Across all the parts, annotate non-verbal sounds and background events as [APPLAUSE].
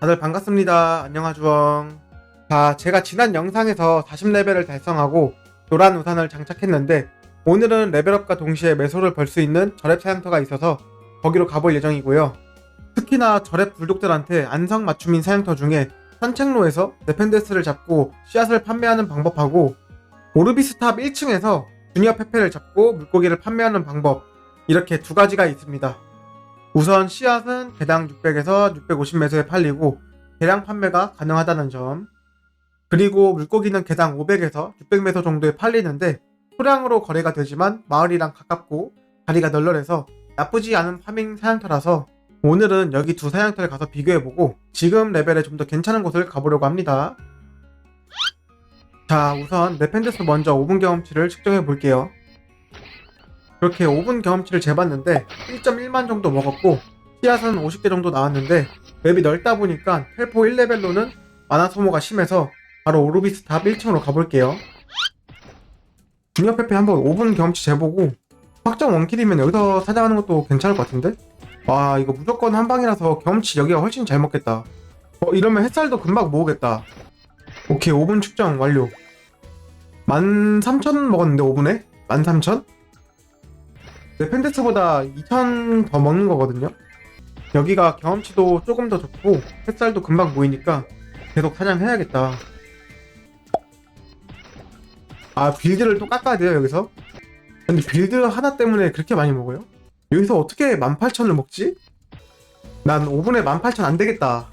다들 반갑습니다. 안녕하주엉. 자, 제가 지난 영상에서 40레벨을 달성하고 노란 우산을 장착했는데 오늘은 레벨업과 동시에 매소를 벌 수 있는 절랩 사냥터가 있어서 거기로 가볼 예정이고요. 특히나 절랩 불독들한테 안성 맞춤인 사냥터 중에 산책로에서 네펜데스를 잡고 씨앗을 판매하는 방법하고 오르비스탑 1층에서 주니어 페페를 잡고 물고기를 판매하는 방법 이렇게 두 가지가 있습니다. 우선 씨앗은 개당 600에서 650매소에 팔리고 대량 판매가 가능하다는 점 그리고 물고기는 개당 500에서 600매소 정도에 팔리는데 소량으로 거래가 되지만 마을이랑 가깝고 자리가 널널해서 나쁘지 않은 파밍 사냥터라서 오늘은 여기 두 사냥터를 가서 비교해보고 지금 레벨에 좀 더 괜찮은 곳을 가보려고 합니다. 자 우선 네펜데스 먼저 5분 경험치를 측정해 볼게요. 그렇게 5분 경험치를 재봤는데 1.1만 정도 먹었고 씨앗은 50개 정도 나왔는데 맵이 넓다 보니까 텔포 1레벨로는 만화 소모가 심해서 바로 오르비스 탑 1층으로 가볼게요. 중력페페 한번 5분 경험치 재보고 확정 원킬이면 여기서 사냥하는 것도 괜찮을 것 같은데? 와 이거 무조건 한 방이라서 경험치 여기가 훨씬 잘 먹겠다. 어 이러면 햇살도 금방 모으겠다. 오케이 5분 측정 완료. 13,000 먹었는데 5분에? 13,000? 네펜데스보다 2,000 더 먹는 거거든요. 여기가 경험치도 조금 더 좋고 햇살도 금방 모이니까 계속 사냥해야겠다. 아 빌드를 또 깎아야 돼요 여기서? 근데 빌드 하나 때문에 그렇게 많이 먹어요? 여기서 어떻게 18,000을 먹지? 난 5분에 18,000 안 되겠다.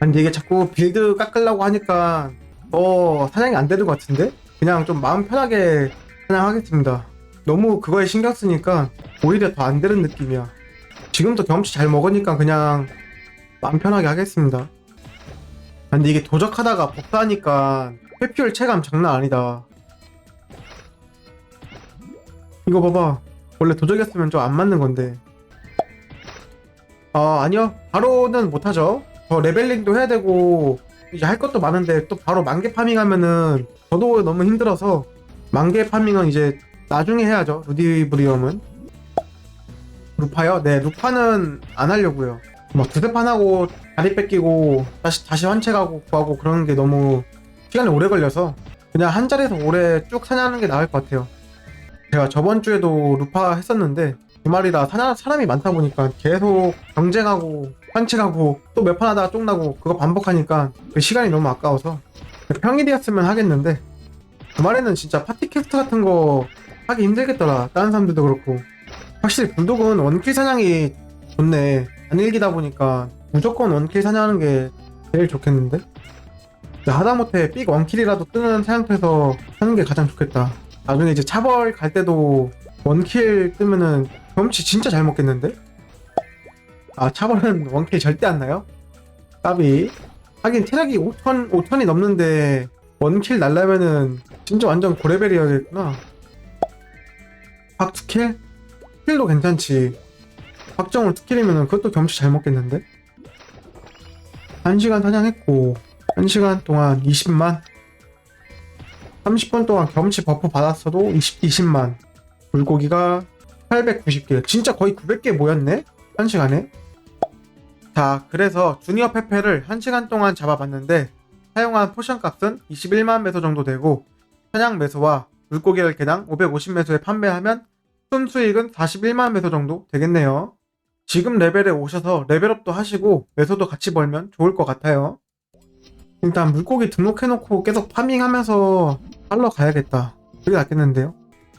아니 이게 자꾸 빌드 깎으려고 하니까 더 사냥이 안 되는 것 같은데? 그냥 좀 마음 편하게 사냥하겠습니다. 너무 그거에 신경 쓰니까 오히려 더 안 되는 느낌이야. 지금도 경험치 잘 먹으니까 그냥 마음 편하게 하겠습니다. 아, 근데 이게 도적하다가 복사하니까 회피율 체감 장난 아니다. 이거 봐봐. 원래 도적이었으면 좀 안 맞는 건데. 아, 아니요. 바로는 못하죠. 저 레벨링도 해야 되고, 이제 할 것도 많은데, 또 바로 만개 파밍하면은, 저도 너무 힘들어서, 만개 파밍은 이제 나중에 해야죠. 루디브리엄은. 루파요? 네, 루파는 안 하려고요. 막 두세 판 하고, 다리 뺏기고, 다시, 다시 환책하고, 구하고, 그러는 게 너무 시간이 오래 걸려서, 그냥 한 자리에서 오래 쭉 사냥하는 게 나을 것 같아요. 제가 저번 주에도 루파 했었는데 주말이라 사나, 사람이 많다 보니까 계속 경쟁하고 환책하고 또 몇 판 하다가 쪽나고 그거 반복하니까 그 시간이 너무 아까워서 평일이었으면 하겠는데 주말에는 진짜 파티 캐스트 같은 거 하기 힘들겠더라. 다른 사람들도 그렇고. 확실히 불독은 원킬 사냥이 좋네. 안 일기다 보니까 무조건 원킬 사냥하는 게 제일 좋겠는데? 하다못해 삑 원킬이라도 뜨는 사냥터에서 하는 게 가장 좋겠다. 나중에 이제 차벌 갈 때도 원킬 뜨면은 경험치 진짜 잘 먹겠는데? 아 차벌은 원킬 절대 안 나요? 까비. 하긴 체력이 5천 5천이 넘는데 원킬 날라면은 진짜 완전 고레벨이어야겠구나 박 투킬? 킬도 괜찮지 박정을 투킬이면은 그것도 경험치 잘 먹겠는데? 1시간 사냥했고 1시간 동안 20만 30분 동안 경험치 버프 받았어도 20, 20만 물고기가 890개 진짜 거의 900개 모였네? 1시간에 자 그래서 주니어 페페를 1시간 동안 잡아봤는데 사용한 포션 값은 21만 매소 정도 되고 사냥 매소와 물고기를 개당 550매소에 판매하면 순수익은 41만 매소 정도 되겠네요 지금 레벨에 오셔서 레벨업도 하시고 매소도 같이 벌면 좋을 것 같아요 일단 물고기 등록해놓고 계속 파밍하면서 팔러 가야겠다. 그게 낫겠는데요?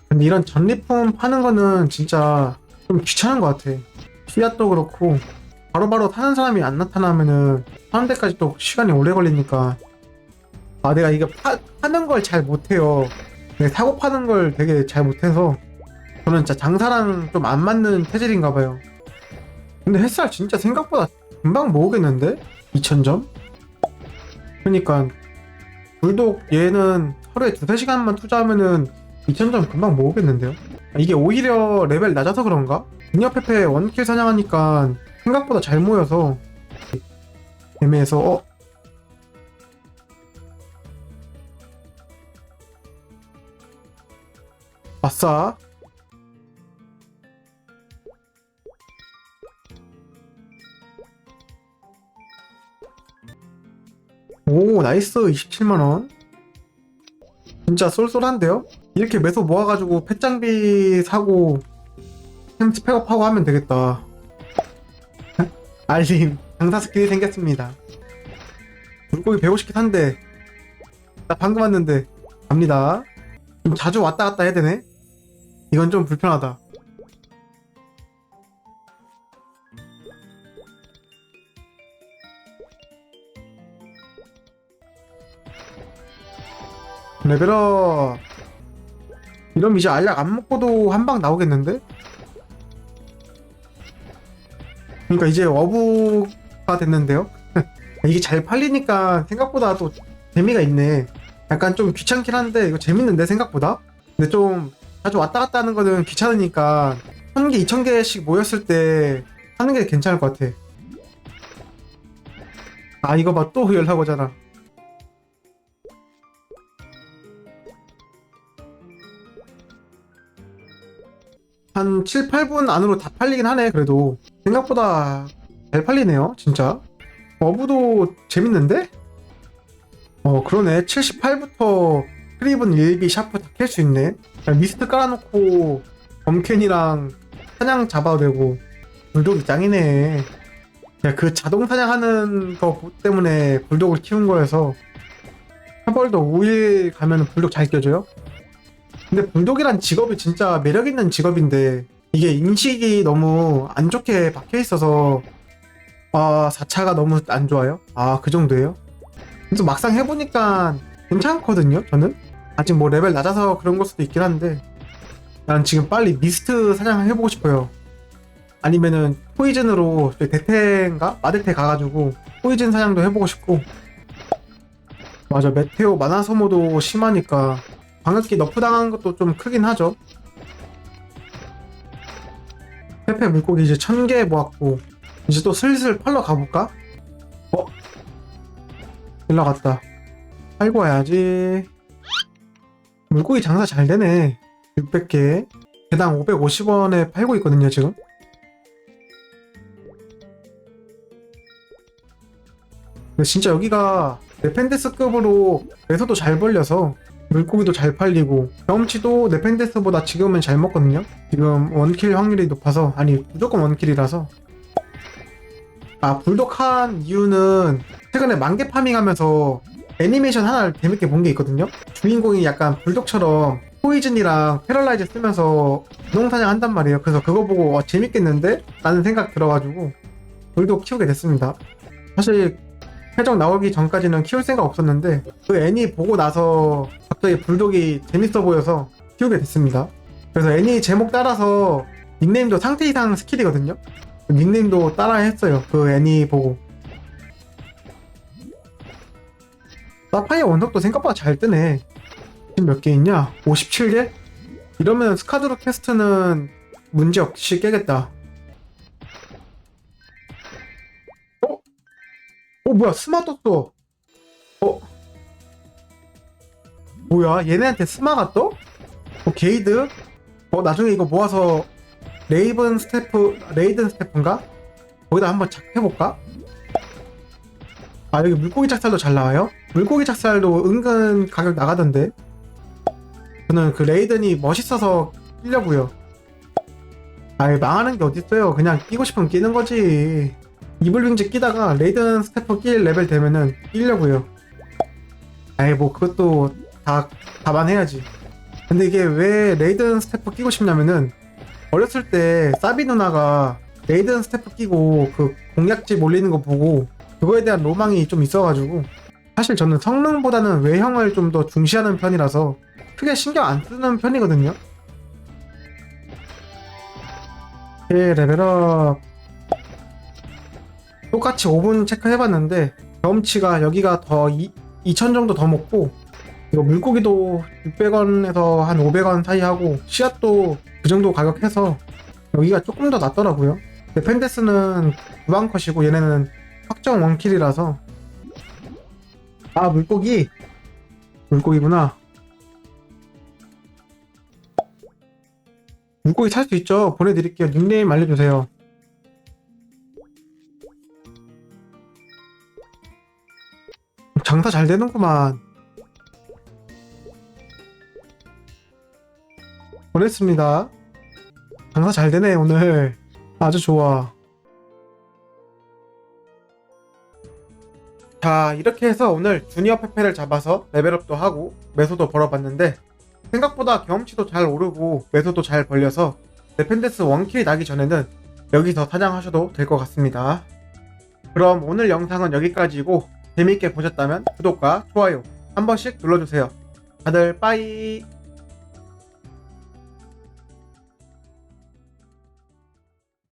근데 이런 전리품 파는 거는 진짜 좀 귀찮은 것 같아. 씨앗도 그렇고 바로바로 사는 사람이 안 나타나면은 파는 데까지 또 시간이 오래 걸리니까 아 내가 이거 파, 파는 걸 잘 못해요. 내가 사고 파는 걸 되게 잘 못해서 저는 진짜 장사랑 좀 안 맞는 체질인가 봐요. 근데 햇살 진짜 생각보다 금방 모으겠는데? 2000점? 그러니까 불독 얘는 하루에 두세 시간만 투자하면은 2000점 금방 모으겠는데요? 아, 이게 오히려 레벨 낮아서 그런가? 중력 페페 원킬 사냥하니까 생각보다 잘 모여서 애매해서 어? 아싸. 오 나이스. 27만원. 진짜 쏠쏠한데요? 이렇게 매소 모아가지고 펫장비 사고 햄치 팩업하고 하면 되겠다. 네? 알림. 장사 스킬이 생겼습니다. 물고기 150개 산대 나 방금 왔는데. 갑니다. 좀 자주 왔다 갔다 해야 되네? 이건 좀 불편하다. 레벨업 이러면 이제 알약 안 먹고도 한 방 나오겠는데? 그러니까 이제 어부가 됐는데요? [LAUGHS] 이게 잘 팔리니까 생각보다 또 재미가 있네. 약간 좀 귀찮긴 한데 이거 재밌는데 생각보다? 근데 좀 자주 왔다 갔다 하는 거는 귀찮으니까 1000개 2000개씩 모였을 때 하는 게 괜찮을 것 같아. 아 이거 봐. 또 연락 오잖아. 한 7, 8분 안으로 다 팔리긴 하네 그래도. 생각보다 잘 팔리네요 진짜. 어부도 재밌는데? 어 그러네. 78부터 크리븐 1비 샤프 다 캘 수 있네 그냥 미스트 깔아놓고 범캔이랑 사냥 잡아도 되고 불독이 짱이네 야, 그 자동 사냥하는 거 때문에 불독을 키운 거여서 하벌도 5일 가면 불독 잘 껴줘요? 근데 불독이란 직업이 진짜 매력 있는 직업인데 이게 인식이 너무 안 좋게 박혀 있어서 아 4차가 너무 안 좋아요? 아 그 정도예요? 그래서 막상 해보니까 괜찮거든요 저는 아직 뭐 레벨 낮아서 그런 걸 수도 있긴 한데 난 지금 빨리 미스트 사냥을 해보고 싶어요 아니면은 포이즌으로 저희 대테인가? 마대테 가가지고 포이즌 사냥도 해보고 싶고 맞아 메테오 만화 소모도 심하니까 방역기 너프 당한 것도 좀 크긴 하죠 페페 물고기 이제 1000개 모았고 이제 또 슬슬 팔러 가볼까? 어? 일로 갔다 팔고 와야지 물고기 장사 잘 되네. 600개. 개당 550원에 팔고 있거든요 지금. 근데 진짜 여기가 네펜데스급으로 매서도 잘 벌려서 물고기도 잘 팔리고 경험치도 네펜데스보다 지금은 잘 먹거든요. 지금 원킬 확률이 높아서 아니 무조건 원킬이라서. 아 불독한 이유는 최근에 만개 파밍하면서 애니메이션 하나를 재밌게 본 게 있거든요? 주인공이 약간 불독처럼 포이즌이랑 패럴라이즈 쓰면서 부동사냥 한단 말이에요. 그래서 그거 보고 어, 재밌겠는데? 라는 생각 들어가지고 불독 키우게 됐습니다. 사실 해적 나오기 전까지는 키울 생각 없었는데 그 애니 보고 나서 갑자기 불독이 재밌어 보여서 키우게 됐습니다. 그래서 애니 제목 따라서 닉네임도 상태 이상 스킬이거든요? 닉네임도 따라 했어요 그 애니 보고 사파이어 원석도 생각보다 잘 뜨네 지금 몇 개 있냐? 57개? 이러면 스카드로 캐스트는 문제없이 깨겠다 어? 어 뭐야 스마 떴어 어? 뭐야 얘네한테 스마가 떠? 어 게이드? 어 나중에 이거 모아서 레이븐 스태프 레이든 스태프인가? 거기다 한번 착 해볼까? 아 여기 물고기 작살도 잘 나와요? 물고기 작살도 은근 가격 나가던데? 저는 그 레이든이 멋있어서 끼려고요. 아이 망하는 게 어딨어요. 그냥 끼고 싶으면 끼는 거지. 이블윙즈 끼다가 레이든 스태프 낄 레벨 되면은 끼려고요. 아이 뭐 그것도 다 감안해야지. 근데 이게 왜 레이든 스태프 끼고 싶냐면은 어렸을 때 사비 누나가 레이든 스태프 끼고 그 공략집 올리는 거 보고 그거에 대한 로망이 좀 있어가지고 사실 저는 성능보다는 외형을 좀 더 중시하는 편이라서 크게 신경 안 쓰는 편이거든요. 예, 레벨업. 똑같이 5분 체크해봤는데 경험치가 여기가 더 2, 2000 정도 더 먹고 이거 물고기도 600원에서 한 500원 사이 하고 씨앗도 그 정도 가격 해서 여기가 조금 더 낫더라고요. 펜데스는 무방컷이고 얘네는 확정 원킬이라서 아 물고기 물고기구나 물고기 살 수 있죠 보내드릴게요 닉네임 알려주세요 장사 잘 되는구만. 보냈습니다. 장사 잘 되네 오늘. 아주 좋아. 자 이렇게 해서 오늘 주니어 페페를 잡아서 레벨업도 하고 매소도 벌어봤는데 생각보다 경험치도 잘 오르고 매소도 잘 벌려서 데펜데스 원킬 나기 전에는 여기서 사냥하셔도 될 것 같습니다. 그럼 오늘 영상은 여기까지고 재밌게 보셨다면 구독과 좋아요 한 번씩 눌러주세요. 다들 빠이